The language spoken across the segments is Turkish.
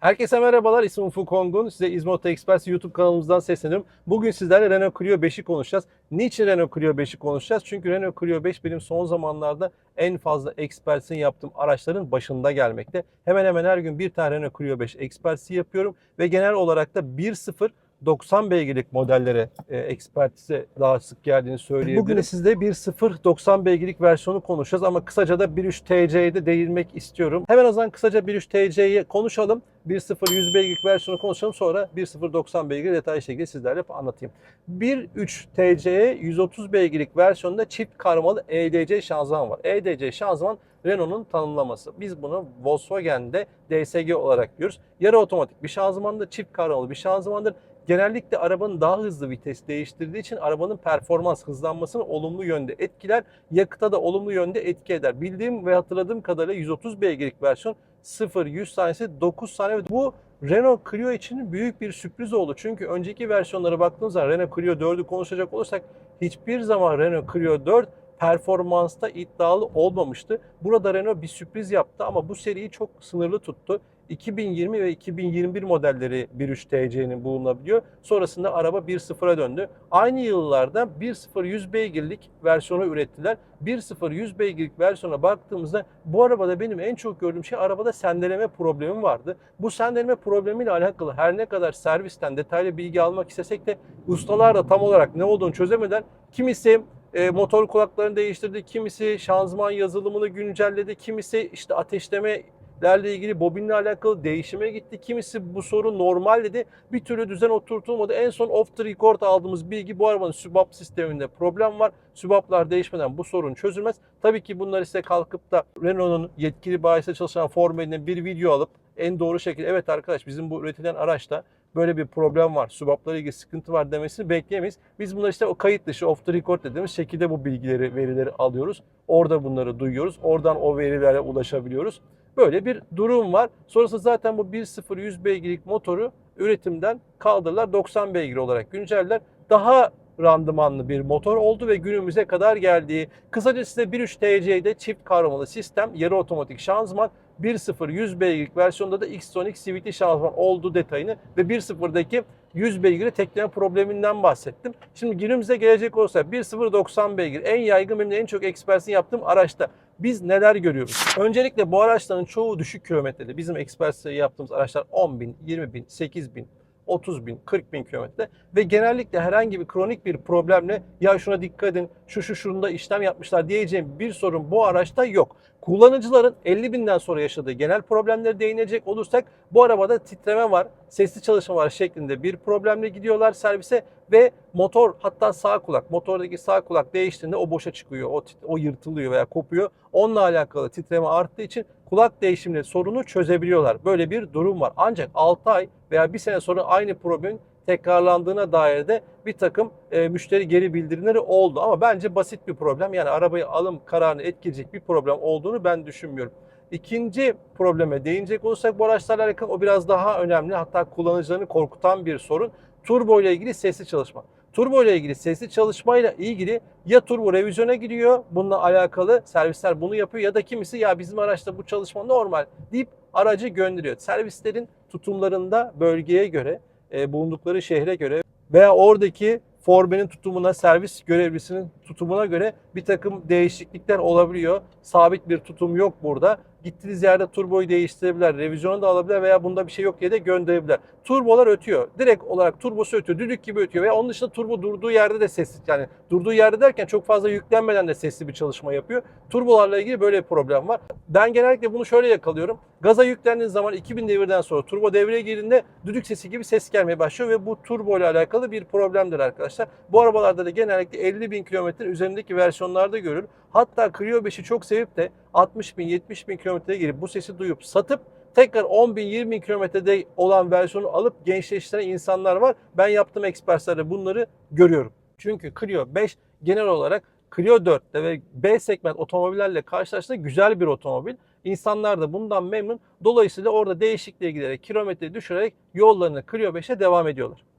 Herkese merhabalar. İsmim Ufuk Kongun. Size İzmot Express YouTube kanalımızdan sesleniyorum. Bugün sizlerle Renault Clio 5'i konuşacağız. Niçin Renault Clio 5'i konuşacağız? Çünkü Renault Clio 5 benim son zamanlarda en fazla Expert'in yaptığım araçların başında gelmekte. Hemen hemen her gün bir tane Renault Clio 5 Expert'i yapıyorum ve genel olarak da 1.0 90 beygirlik modellere e, ekspertize daha sık geldiğini söyleyebilirim. Bugün sizde 1.0 90 beygirlik versiyonu konuşacağız ama kısaca da 1.3 TC'ye de değinmek istiyorum. Hemen o zaman kısaca 1.3 TC'yi konuşalım. 1.0 100 beygirlik versiyonu konuşalım sonra 1.0 90 beygir detaylı şekilde sizlerle anlatayım. 1.3 TC'ye 130 beygirlik versiyonda çift karmalı EDC şanzıman var. EDC şanzıman Renault'un tanımlaması. Biz bunu Volkswagen'de DSG olarak diyoruz. Yarı otomatik bir şanzımandır, çift karmalı bir şanzımandır genellikle arabanın daha hızlı vites değiştirdiği için arabanın performans hızlanmasını olumlu yönde etkiler. Yakıta da olumlu yönde etki eder. Bildiğim ve hatırladığım kadarıyla 130 beygirlik versiyon 0-100 saniyesi 9 saniye. Bu Renault Clio için büyük bir sürpriz oldu. Çünkü önceki versiyonlara baktığımız Renault Clio 4'ü konuşacak olursak hiçbir zaman Renault Clio 4 performansta iddialı olmamıştı. Burada Renault bir sürpriz yaptı ama bu seriyi çok sınırlı tuttu. 2020 ve 2021 modelleri 1.3 TC'nin bulunabiliyor. Sonrasında araba 1.0'a döndü. Aynı yıllarda 1.0 100 beygirlik versiyonu ürettiler. 1.0 100 beygirlik versiyona baktığımızda bu arabada benim en çok gördüğüm şey arabada sendeleme problemi vardı. Bu sendeleme problemiyle alakalı her ne kadar servisten detaylı bilgi almak istesek de ustalar da tam olarak ne olduğunu çözemeden kimisi e, motor kulaklarını değiştirdi, kimisi şanzıman yazılımını güncelledi, kimisi işte ateşleme lerle ilgili bobinle alakalı değişime gitti. Kimisi bu sorun normal dedi. Bir türlü düzen oturtulmadı. En son off the record aldığımız bilgi bu arabanın sübap sisteminde problem var. Sübaplar değişmeden bu sorun çözülmez. Tabii ki bunlar ise kalkıp da Renault'un yetkili bayisinde çalışan formelinden bir video alıp en doğru şekilde evet arkadaş bizim bu üretilen araçta böyle bir problem var, sübaplarla ilgili sıkıntı var demesini bekleyemeyiz. Biz bunları işte o kayıt dışı, off the record dediğimiz şekilde bu bilgileri, verileri alıyoruz. Orada bunları duyuyoruz. Oradan o verilere ulaşabiliyoruz. Böyle bir durum var. Sonrası zaten bu 1.0 100 beygirlik motoru üretimden kaldırırlar. 90 beygir olarak günceller. Daha randımanlı bir motor oldu ve günümüze kadar geldiği. Kısaca size 1.3 TC'de çift kavramalı sistem, yarı otomatik şanzıman, 1.0 100 beygirlik versiyonda da Xtronic CVT şanzıman olduğu detayını ve 1.0'daki 100 beygiri tekleme probleminden bahsettim. Şimdi günümüze gelecek olursa 1.0 90 beygir en yaygın benim en çok ekspersin yaptığım araçta biz neler görüyoruz? Öncelikle bu araçların çoğu düşük kilometreli. Bizim ekspersi yaptığımız araçlar 10 bin, 20 bin, 8 bin, 30 bin, 40 bin kilometre ve genellikle herhangi bir kronik bir problemle ya şuna dikkat edin, şu şu şunda işlem yapmışlar diyeceğim bir sorun bu araçta yok. Kullanıcıların 50 binden sonra yaşadığı genel problemlere değinecek olursak bu arabada titreme var, sesli çalışma var şeklinde bir problemle gidiyorlar servise ve motor hatta sağ kulak, motordaki sağ kulak değiştiğinde o boşa çıkıyor, o, o yırtılıyor veya kopuyor. Onunla alakalı titreme arttığı için kulak değişimleri sorunu çözebiliyorlar. Böyle bir durum var. Ancak 6 ay veya bir sene sonra aynı problemin tekrarlandığına dair de bir takım e, müşteri geri bildirimleri oldu. Ama bence basit bir problem. Yani arabayı alım kararını etkileyecek bir problem olduğunu ben düşünmüyorum. İkinci probleme değinecek olursak bu araçlarla alakalı o biraz daha önemli. Hatta kullanıcılarını korkutan bir sorun. Turbo ile ilgili sesli çalışma. Turbo ile ilgili sesli çalışmayla ilgili ya turbo revizyona giriyor bununla alakalı servisler bunu yapıyor ya da kimisi ya bizim araçta bu çalışma normal deyip aracı gönderiyor. Servislerin tutumlarında bölgeye göre, e, bulundukları şehre göre veya oradaki formenin tutumuna, servis görevlisinin tutumuna göre bir takım değişiklikler olabiliyor. Sabit bir tutum yok burada. Gittiğiniz yerde turboyu değiştirebilirler, revizyonu da alabilirler veya bunda bir şey yok diye de gönderebilirler. Turbolar ötüyor. Direkt olarak turbosu ötüyor, düdük gibi ötüyor veya onun dışında turbo durduğu yerde de sesli yani durduğu yerde derken çok fazla yüklenmeden de sesli bir çalışma yapıyor. Turbolarla ilgili böyle bir problem var. Ben genellikle bunu şöyle yakalıyorum. Gaza yüklendiğiniz zaman 2000 devirden sonra turbo devreye girdiğinde düdük sesi gibi ses gelmeye başlıyor ve bu turbo ile alakalı bir problemdir arkadaşlar. Bu arabalarda da genellikle 50 bin kilometre üzerindeki versiyonlarda görülür. Hatta Clio 5'i çok sevip de 60 bin 70 bin kilometreye girip bu sesi duyup satıp tekrar 10 bin 20 bin kilometrede olan versiyonu alıp gençleştiren insanlar var. Ben yaptığım ekspertlerde bunları görüyorum. Çünkü Clio 5 genel olarak Clio 4'te ve B segment otomobillerle karşılaştığında güzel bir otomobil. İnsanlar da bundan memnun. Dolayısıyla orada değişikliğe giderek, kilometreyi düşürerek yollarını Clio 5'e devam ediyorlar.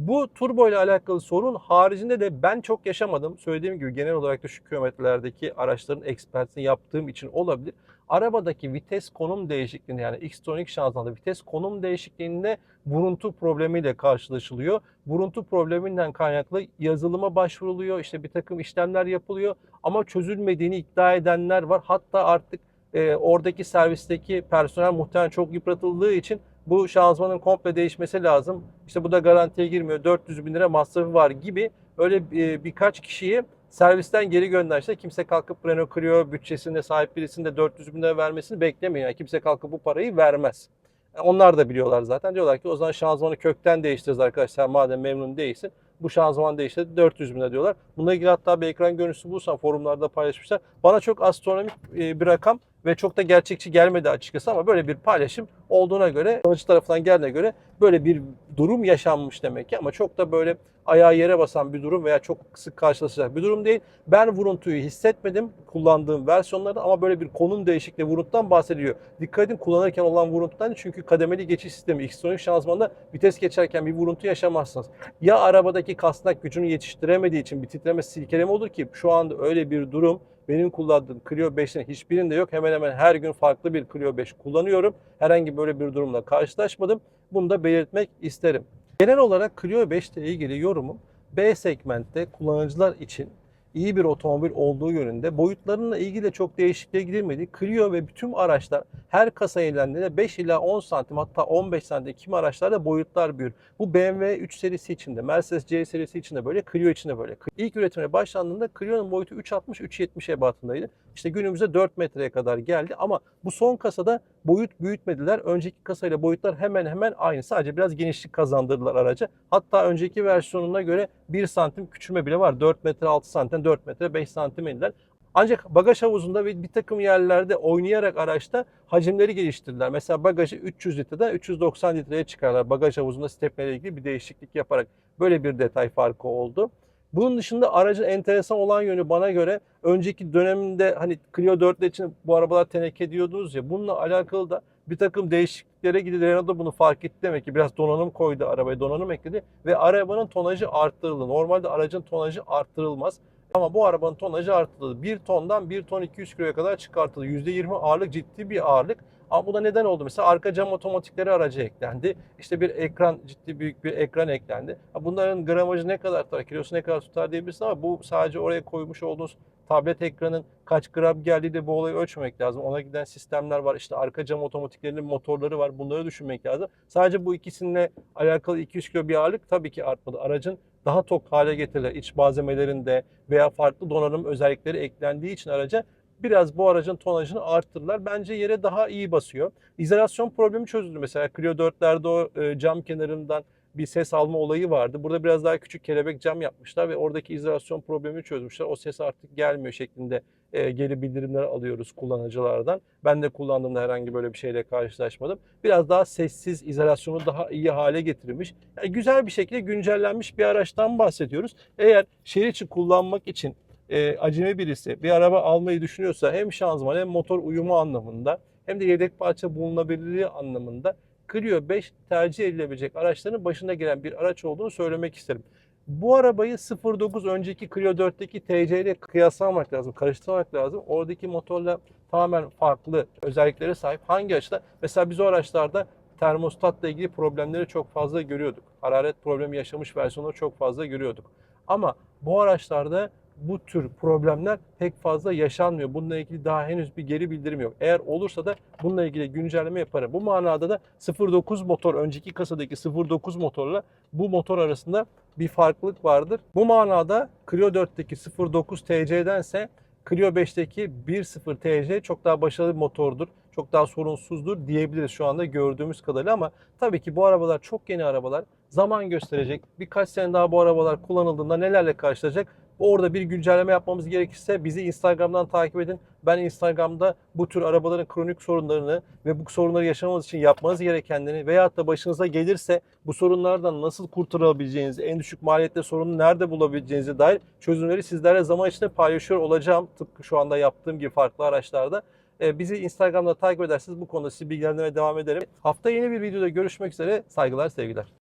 Bu turbo ile alakalı sorun haricinde de ben çok yaşamadım. Söylediğim gibi genel olarak düşük kilometrelerdeki araçların ekspertini yaptığım için olabilir. Arabadaki vites konum değişikliğinde yani Xtronic şanzımanda vites konum değişikliğinde buruntu problemiyle karşılaşılıyor. Buruntu probleminden kaynaklı yazılıma başvuruluyor. İşte bir takım işlemler yapılıyor ama çözülmediğini iddia edenler var. Hatta artık e, oradaki servisteki personel muhtemelen çok yıpratıldığı için bu şanzımanın komple değişmesi lazım. İşte bu da garantiye girmiyor. 400 bin lira masrafı var gibi öyle e, birkaç kişiyi servisten geri gönderse kimse kalkıp Renault Clio bütçesinde sahip birisinin de 400 bin lira vermesini beklemiyor. Yani kimse kalkıp bu parayı vermez. E, Onlar da biliyorlar zaten. Diyorlar ki o zaman şanzımanı kökten değiştiririz arkadaşlar madem memnun değilsin. Bu şanzıman değişti 400 bin lira diyorlar. Bununla ilgili hatta bir ekran görüntüsü bulsam forumlarda paylaşmışlar. Bana çok astronomik e, bir rakam ve çok da gerçekçi gelmedi açıkçası ama böyle bir paylaşım olduğuna göre, kullanıcı tarafından geldiğine göre böyle bir durum yaşanmış demek ki ama çok da böyle ayağı yere basan bir durum veya çok sık karşılaşacak bir durum değil. Ben vuruntuyu hissetmedim kullandığım versiyonlarda ama böyle bir konum değişikliği vuruntudan bahsediliyor. Dikkat edin kullanırken olan vuruntudan çünkü kademeli geçiş sistemi Xtronic şanzımanda vites geçerken bir vuruntu yaşamazsınız. Ya arabadaki kasnak gücünü yetiştiremediği için bir titreme silkeleme olur ki şu anda öyle bir durum benim kullandığım Clio 5'lerin hiçbirinde yok. Hemen hemen her gün farklı bir Clio 5 kullanıyorum. Herhangi böyle bir durumla karşılaşmadım. Bunu da belirtmek isterim. Genel olarak Clio 5 ile ilgili yorumum B segmentte kullanıcılar için iyi bir otomobil olduğu yönünde. Boyutlarıyla ilgili de çok değişikliğe gidilmedi. Clio ve bütün araçlar her kasa ilerlerinde 5 ila 10 santim hatta 15 santim kimi araçlarda boyutlar büyür. Bu BMW 3 serisi içinde, Mercedes C serisi içinde böyle, Clio içinde böyle. İlk üretime başlandığında Clio'nun boyutu 3.60-3.70 ebatındaydı. İşte günümüzde 4 metreye kadar geldi ama bu son kasada boyut büyütmediler. Önceki kasayla boyutlar hemen hemen aynı. Sadece biraz genişlik kazandırdılar araca. Hatta önceki versiyonuna göre 1 santim küçülme bile var. 4 metre 6 santim, 4 metre 5 santim indiler. Ancak bagaj havuzunda ve bir takım yerlerde oynayarak araçta hacimleri geliştirdiler. Mesela bagajı 300 litreden 390 litreye çıkarlar. Bagaj havuzunda stepneyle ilgili bir değişiklik yaparak böyle bir detay farkı oldu. Bunun dışında aracın enteresan olan yönü bana göre önceki döneminde hani Clio 4'ler için bu arabalar teneke diyordunuz ya bununla alakalı da bir takım değişikliklere gidip Renault da bunu fark etti demek ki biraz donanım koydu arabaya donanım ekledi ve arabanın tonajı arttırıldı. Normalde aracın tonajı arttırılmaz. Ama bu arabanın tonajı arttırıldı. 1 tondan 1 ton 200 kiloya kadar çıkartıldı. %20 ağırlık ciddi bir ağırlık. Ama bu da neden oldu? Mesela arka cam otomatikleri araca eklendi. İşte bir ekran, ciddi büyük bir ekran eklendi. Bunların gramajı ne kadar tutar, kilosu ne kadar tutar diyebilirsin ama bu sadece oraya koymuş olduğunuz tablet ekranın kaç gram geldiği de bu olayı ölçmemek lazım. Ona giden sistemler var. İşte arka cam otomatiklerinin motorları var. Bunları düşünmek lazım. Sadece bu ikisininle alakalı 200 kilo bir ağırlık tabii ki artmadı. Aracın daha tok hale getirilen iç malzemelerinde veya farklı donanım özellikleri eklendiği için araca biraz bu aracın tonajını arttırdılar. Bence yere daha iyi basıyor. İzolasyon problemi çözüldü mesela. Clio 4'lerde o e, cam kenarından bir ses alma olayı vardı. Burada biraz daha küçük kelebek cam yapmışlar ve oradaki izolasyon problemini çözmüşler. O ses artık gelmiyor şeklinde e, geri bildirimler alıyoruz kullanıcılardan. Ben de kullandığımda herhangi böyle bir şeyle karşılaşmadım. Biraz daha sessiz, izolasyonu daha iyi hale getirilmiş. Yani güzel bir şekilde güncellenmiş bir araçtan bahsediyoruz. Eğer şehir içi kullanmak için e, acemi birisi bir araba almayı düşünüyorsa hem şanzıman hem motor uyumu anlamında hem de yedek parça bulunabilirliği anlamında Clio 5 tercih edilebilecek araçların başında gelen bir araç olduğunu söylemek isterim. Bu arabayı 09 önceki Clio 4'teki TC ile kıyaslamamak lazım, karıştırmamak lazım. Oradaki motorla tamamen farklı özelliklere sahip. Hangi açıdan? Mesela biz o araçlarda termostatla ilgili problemleri çok fazla görüyorduk. Hararet problemi yaşamış versiyonları çok fazla görüyorduk. Ama bu araçlarda bu tür problemler pek fazla yaşanmıyor. Bununla ilgili daha henüz bir geri bildirim yok. Eğer olursa da bununla ilgili güncelleme yaparım. Bu manada da 09 motor, önceki kasadaki 09 motorla bu motor arasında bir farklılık vardır. Bu manada Clio 4'teki 09 TC'dense Clio 5'teki 1.0 TC çok daha başarılı bir motordur. Çok daha sorunsuzdur diyebiliriz şu anda gördüğümüz kadarıyla ama tabii ki bu arabalar çok yeni arabalar. Zaman gösterecek. Birkaç sene daha bu arabalar kullanıldığında nelerle karşılaşacak? Orada bir güncelleme yapmamız gerekirse bizi Instagram'dan takip edin. Ben Instagram'da bu tür arabaların kronik sorunlarını ve bu sorunları yaşamamız için yapmanız gerekenlerini veyahut da başınıza gelirse bu sorunlardan nasıl kurtulabileceğinizi, en düşük maliyette sorunu nerede bulabileceğinize dair çözümleri sizlerle zaman içinde paylaşıyor olacağım. Tıpkı şu anda yaptığım gibi farklı araçlarda. Ee, Bizi Instagram'da takip ederseniz bu konuda sizi bilgilendirmeye devam ederim. Hafta yeni bir videoda görüşmek üzere. Saygılar, sevgiler.